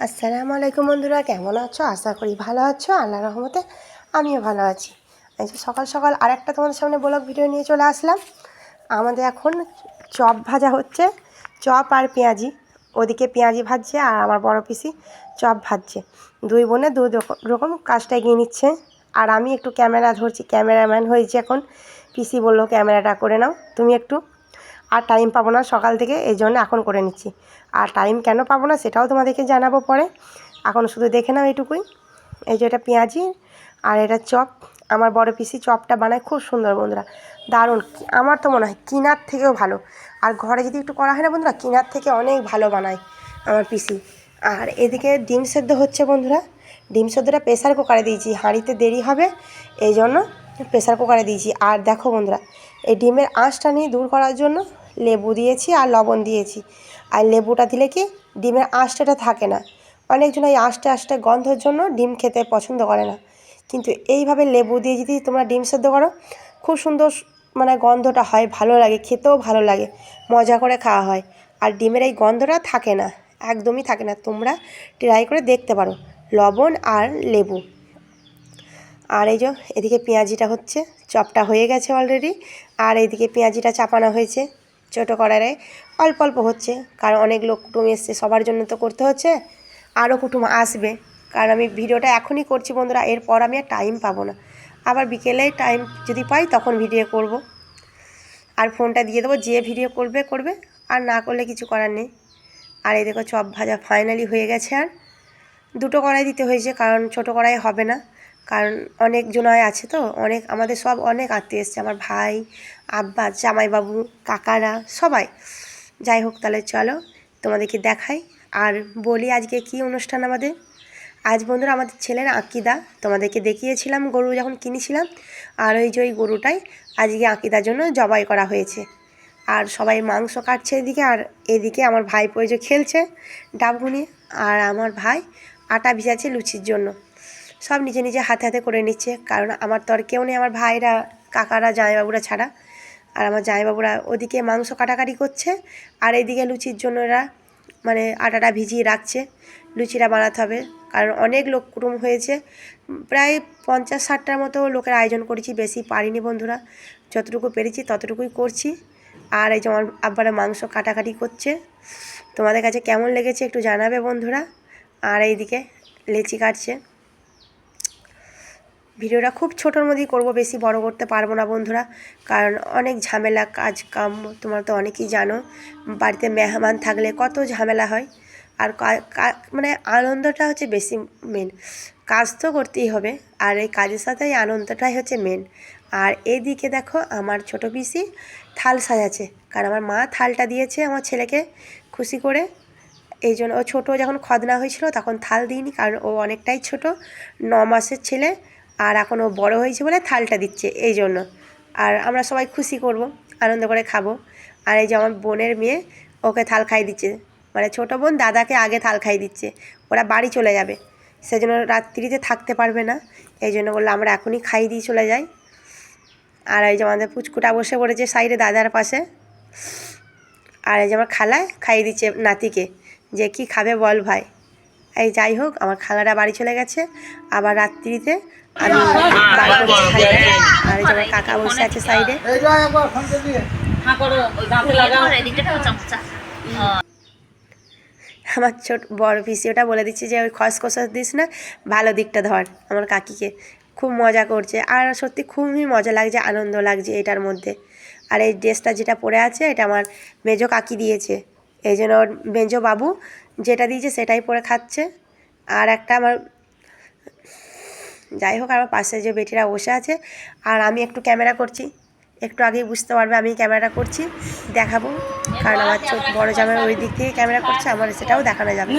আসসালামু আলাইকুম বন্ধুরা, কেমন আছো? আশা করি ভালো আছো। আল্লাহ রহমতে আমিও ভালো আছি। সকাল সকাল আরেকটা তোমাদের সামনে ব্লগ ভিডিও নিয়ে চলে আসলাম। আমাদের এখন চপ ভাজা হচ্ছে। চপ আর পেঁয়াজি। ওদিকে পেঁয়াজি ভাজছে আর আমার বড় পিসি চপ ভাজছে। দুই বোনে রকম- রকম কাজটা এগিয়ে নিচ্ছে। আর আমি একটু ক্যামেরা ধরছি। ক্যামেরাম্যান হয়েছি এখন। পিসি বলল, ক্যামেরাটা করে নাও। তুমি একটু আর টাইম পাবো না সকাল থেকে, এই জন্য এখন করে নিচ্ছি। আর টাইম কেন পাবো না সেটাও তোমাদেরকে জানাব পরে। এখন শুধু দেখে নাও এটুকুই এই যে এটা পেঁয়াজি আর এটা চপ। আমার বড় পিসি চপটা বানায়, খুব সুন্দর বন্ধুরা। দারুণ। আমার তো মনে হয় কিনার থেকেও ভালো। আর ঘরে যদি একটু করা হয় না বন্ধুরা, কিনার থেকে অনেক ভালো বানায় আমার পিসি। আর এদিকে ডিম সেদ্ধ হচ্ছে বন্ধুরা। ডিম সেদ্ধটা প্রেসার কুকারে দিয়েছি। হাঁড়িতে দেরি হবে, এই জন্য প্রেসার কুকারে দিয়েছি। আর দেখো বন্ধুরা, এই ডিমের আঁশটা নিয়ে দূর করার জন্য লেবু দিয়েছি আর লবণ দিয়েছি। আর লেবুটা দিলে কি ডিমের আঁশটাটা থাকে না। অনেকজন এই আঁশটে আঁশটে গন্ধের জন্য ডিম খেতে পছন্দ করে না। কিন্তু এইভাবে লেবু দিয়ে যদি তোমরা ডিম সেদ্ধ করো, খুব সুন্দর মানে গন্ধটা হয়, ভালো লাগে, খেতেও ভালো লাগে, মজা করে খাওয়া হয়। আর ডিমের এই গন্ধটা থাকে না, একদমই থাকে না, তোমরা ট্রাই করে দেখতে পারো, লবণ আর লেবু। আর এই যে এদিকে পেঁয়াজিটা হচ্ছে, চপটা হয়ে গেছে অলরেডি আর এইদিকে পেঁয়াজিটা চাপানো হয়েছে। ছোটো কড়াইয়ে অল্প অল্প হচ্ছে। কারণ অনেক লোক কুটুম এসছে, সবার জন্য তো করতে হচ্ছে। আরও কুটুম আসবে। কারণ আমি ভিডিওটা এখনই করছি বন্ধুরা, এরপর আমি আর টাইম পাবো না। আবার বিকেলে টাইম যদি পাই তখন ভিডিও করব। আর ফোনটা দিয়ে দেবো, যে ভিডিও করবে করবে। আর না করলে কিছু করার নেই। আর এই দেখো চপ ভাজা ফাইনালি হয়ে গেছে আর। দুটো কড়াই দিতে হয়েছে, কারণ ছোটো কড়াই হবে না। কারণ অনেক জনায় আছে তো, অনেক, আমাদের সব অনেক আত্মীয় এসছে, আমার ভাই, আব্বা, জামাইবাবু, কাকারা, সবাই। যাই হোক তাহলে চলো, তোমাদেরকে দেখাই। আর বলি আজকে কি অনুষ্ঠান আমাদের? আজ বন্ধুরা আমাদের ছেলের আঁকিদা, তোমাদেরকে দেখিয়েছিলাম গরু যখন কিনেছিলাম, আর ওই যে ওই গরুটাই আজকে আঁকিদার জন্য জবাই করা হয়েছে। আর সবাই মাংস কাটছে এদিকে, আর এদিকে আমার ভাই যে খেলছে, ডাবু নিয়ে আর আমার ভাই আটা ভিজাচ্ছে লুচির জন্য। সব নিজে নিজে হাতে হাতে করে নিচ্ছে। কারণ আমার তো আর কেউ নেই, আমার ভাইরা, কাকারা, জামাইবাবুরা ছাড়া। আর আমার জামাইবাবুরা ওদিকে মাংস কাটাকাটি করছে, আর এইদিকে লুচির জন্য এরা মানে আটাটা ভিজিয়ে রাখছে। লুচিটা বানাতে হবে, কারণ অনেক লোক কুটুম হয়েছে। প্রায় পঞ্চাশ ষাটটার মতো লোকের আয়োজন করেছি, বেশি পারিনি বন্ধুরা। যতটুকু পেরেছি ততটুকুই করছি। আর এই যে আমার আব্বারা মাংস কাটাকাটি করছে। তোমাদের কাছে কেমন লেগেছে একটু জানাবে বন্ধুরা। আর এইদিকে লেচি কাটছে। ভিডিওটা খুব ছোটোর মধ্যেই করব, বেশি বড় করতে পারব না বন্ধুরা। কারণ অনেক ঝামেলা কাজ কাম তোমরা তো অনেকেই জানো, বাড়িতে মেহমান থাকলে কত ঝামেলা হয়। আর মানে আনন্দটা হচ্ছে বেশি মেন কাজ তো করতেই হবে, আর এই কাজের সাথে এই আনন্দটাই হচ্ছে মেন আর এদিকে দেখো আমার ছোট পিসি থাল সাজাচ্ছে, কারণ আমার মা থালটা দিয়েছে আমার ছেলেকে খুশি করে। এই জন্য ও ছোটো, যখন খদনা হয়েছিল তখন থাল দিইনি, কারণ ও অনেকটাই ছোট, ন মাসের ছেলে। আর এখন ও বড় হয়েছে বলে থালটা দিচ্ছে, এই জন্য। আর আমরা সবাই খুশি করব, আনন্দ করে খাব। আর এই যে আমার বোনের মেয়ে, ওকে থাল খাই দিচ্ছে। মানে ছোটো বোন দাদাকে আগে থাল খাই দিচ্ছে। ওরা বাড়ি চলে যাবে। সেজন্য রাত্রিতে থাকতে পারবে না। এই জন্য বলল, আমরা এখনই খাই দিয়ে চলে যাই। আর এই যে আমাদের পুচকুটা বসে পড়েছে সাইডে দাদার পাশে। আর এই যে আমার খালায় খাইয়ে দিচ্ছে নাতিকে। যে কি খাবে বল ভাই। এই যাই হোক, আমার খালাটা বাড়ি চলে গেছে। আবার রাত্রিতে আমি বাড়ি করে খাই আর এই আমার কাকা বসে আছে সাইডে। হ্যাঁ করো দাঁতে লাগাও। আমার ছোট বড় পিসি ওটা বলে দিচ্ছে যে ওই খসখসা দিস না ভালো দিকটা ধর। আমার কাকিকে। খুব মজা করছে। আর সত্যি খুবই মজা লাগছে আনন্দ লাগছে এটার মধ্যে। আর এই ড্রেসটা যেটা পরে আছে এটা আমার মেজো কাকি দিয়েছে। এই জন্য ওর মেজো বাবু যেটা দিয়েছে সেটাই পরে খাচ্ছে। আর একটা আমার যাই হোক আমার পাশে যে বেটিরা বসে আছে আর আমি একটু ক্যামেরা করছি। একটু আগেই বুঝতে পারবে আমি ক্যামেরাটা করছি দেখাবো। কারণ আমার চোখ বড় জামাই ওই দিক থেকে ক্যামেরা করছে আমার সেটাও দেখানো যাবে।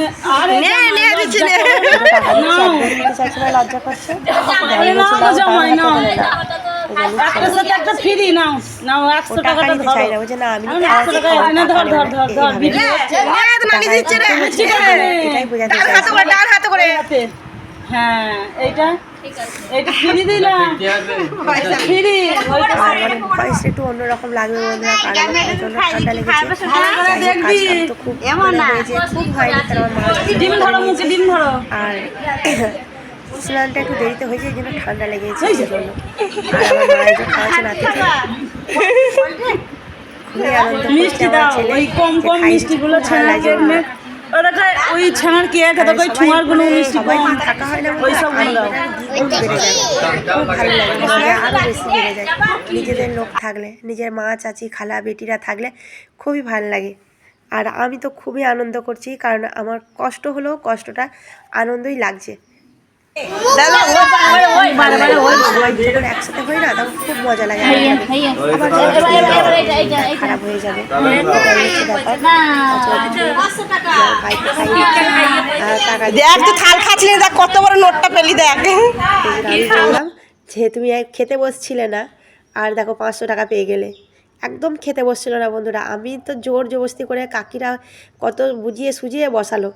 লজ্জা করছে। এটাই বোঝাতে হ্যাঁ এইটা? এটা ফিরি দিলাম। ফিরি ওইটা আর মানে ভয়েসটা একটু অন্যরকম লাগবে বন্ধুরা কারণ আমার ঠান্ডা লেগেছে। ভালো করে যাই হোক, দেখবি। আজকাল তো খুব হয়েছে। খুব হয়নি কারণ আমার মা হচ্ছে ডিম ধরো মুখে ডিম ধরো। আর স্নানটা একটু দেরিতে হয়েছে এই জন্য ঠান্ডা লেগেছে এই জন্য। আর আমার যে খাওয়াচ্ছে মিষ্টি দাও ওই কম কম মিষ্টিগুলো খুব ওটা ওই ছানার কে আর খেতে ওই ছোঁয়ার মানে মিষ্টি কম ওই সবগুলো নিজেদের লোক থাকলে নিজের মা চাচি খালা বেটিরা থাকলে খুবই ভালো লাগে। আর আমি তো খুবই আনন্দ করছি কারণ আমার কষ্ট হলেও কষ্টটা আনন্দই লাগছে। একসাথে হই না তখন খুব মজা লাগে। খারাপ হয়ে যাবে। এটাই হচ্ছে ব্যাপার। ভাইকে খাইয়ে আর টাকা দেখ তুই থাল খাচ্ছিলি দেখ কত বড় নোটটা পেলি দেখ। যে তুমি এক খেতে বসছিলে না আর দেখো পাঁচশো টাকা পেয়ে গেলে। একদম খেতে বসছিল না বন্ধুরা। আমি তো জোর জবস্তি করে কাকিরা কত বুঝিয়ে সুজিয়ে বসালো।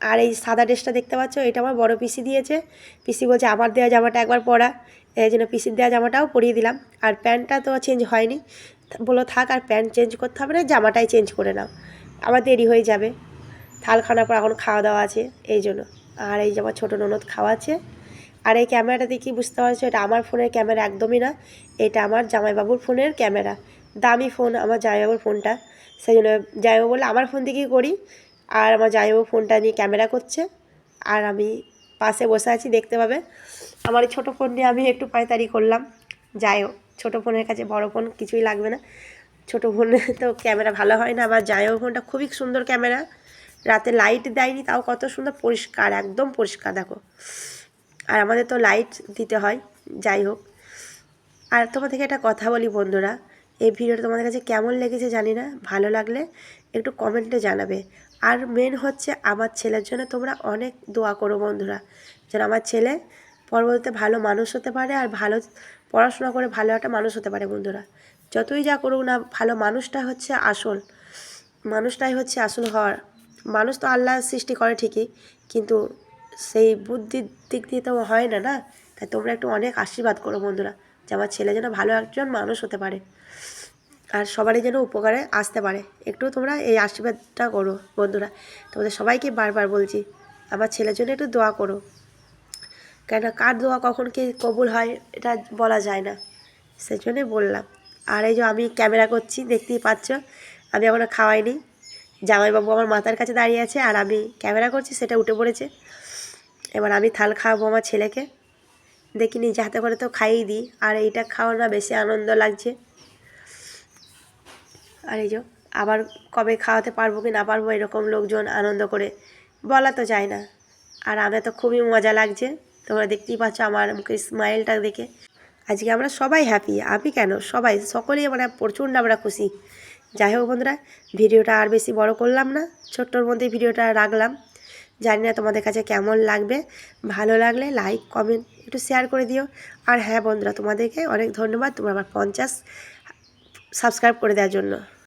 আর এই সাদা ড্রেসটা দেখতে পাচ্ছ? এটা আমার বড় পিসি দিয়েছে। পিসি বলছে, আমার দেওয়া জামাটা একবার পরা। এই জন্য পিসির দেওয়া জামাটাও পরিয়ে দিলাম। আর প্যান্টটা তো চেঞ্জ হয়নি। বলো থাক, আর প্যান্ট চেঞ্জ করতে হবে না, জামাটাই চেঞ্জ করে নাও। আবার দেরি হয়ে যাবে। থাল খাওয়ার পর এখন খাওয়া দাওয়া আছে, এই জন্য। আর এই যে আমার ছোটো ননদ খাওয়াচ্ছে। আর এই ক্যামেরাটা দেখি বুঝতে পারছ? এটা আমার ফোনের ক্যামেরা, একদমই না। এটা আমার জামাইবাবুর ফোনের ক্যামেরা। দামি ফোন, আমার জামাইবাবুর ফোনটা। সেই জন্য জামাইবাবু বলে আমার ফোন থেকেই করি? আর আমার জামাইবাবু ফোনটা নিয়ে ক্যামেরা করছে। আর আমি পাশে বসে আছি, দেখতে পাবে। আমার ছোটো ফোন নিয়ে আমি একটু পায়তারি করলাম। যাই হোক, ছোটো ফোনের কাছে বড় ফোন কিছুই লাগবে না। ছোটো ফোনে তো ক্যামেরা ভালো হয় না। আবার জামাইবাবুর ফোনটা খুবই সুন্দর ক্যামেরা। রাতে লাইট দেয়নি, তাও কত সুন্দর, পরিষ্কার, একদম পরিষ্কার, দেখো। আর আমাদের তো লাইট দিতে হয়, যাই হোক। আর তোমার থেকে একটা কথা বলি বন্ধুরা, এই ভিডিওটা তোমাদের কাছে কেমন লেগেছে জানি না, ভালো লাগলে একটু কমেন্টে জানাবে। আর মেন হচ্ছে আমার ছেলের জন্য তোমরা অনেক দোয়া করো বন্ধুরা, যেন আমার ছেলে পরবর্তীতে ভালো মানুষ হতে পারে আর ভালো পড়াশোনা করে ভালো একটা মানুষ হতে পারে বন্ধুরা। যতই যা করুক না, ভালো মানুষটা হচ্ছে আসল, মানুষটাই হচ্ছে আসল হওয়ার, মানুষ তো আল্লাহ সৃষ্টি করে ঠিকই, কিন্তু সেই বুদ্ধির দিক দিয়ে তো হয় না না? তাই তোমরা একটু অনেক আশীর্বাদ করো বন্ধুরা, যে আমার ছেলে যেন ভালো একজন মানুষ হতে পারে। আর সবারই যেন উপকারে আসতে পারে। একটু তোমরা এই আশীর্বাদটা করো বন্ধুরা। তোমাদের সবাইকে বারবার বলছি, আমার ছেলের জন্য একটু দোয়া করো। কেন কার দোয়া কখন কি কবুল হয় এটা বলা যায় না। সেই জন্যই বললাম। আর এই যে আমি ক্যামেরা করছি, দেখতেই পাচ্ছ, আমি এখনও খাওয়াইনি। জামাইবাবু আমার মাথার কাছে দাঁড়িয়ে আছে আর আমি ক্যামেরা করছি, সেটা উঠে পড়েছে। এবার আমি থাল খাওয়াবো আমার ছেলেকে। দেখি নিজে হাতে করে তো খাইয়েই দিই। আর এইটা খাওয়ানো বেশি আনন্দ লাগছে। আর এই যে, আবার কবে খাওয়াতে পারব কি না পারব এরকম লোকজন আনন্দ করে, বলা তো যায় না। আর আমার তো খুবই মজা লাগছে। তোমরা দেখতেই পাচ্ছ আমার মুখে স্মাইলটা দেখে। আজকে আমরা সবাই হ্যাপি আমি কেন? সবাই, সকলেই মানে প্রচণ্ড আমরা খুশি। যাই হোক বন্ধুরা, ভিডিওটা আর বেশি বড় করলাম না, ছোট্টর মধ্যে ভিডিওটা রাখলাম। জানি না তোমাদের কাছে কেমন লাগবে, ভালো লাগলে লাইক কমেন্ট একটু শেয়ার করে দিও। আর হ্যাঁ বন্ধুরা, তোমাদেরকে অনেক ধন্যবাদ, তোমরা আমার পঞ্চাশ সাবস্ক্রাইব করে দেওয়ার জন্য।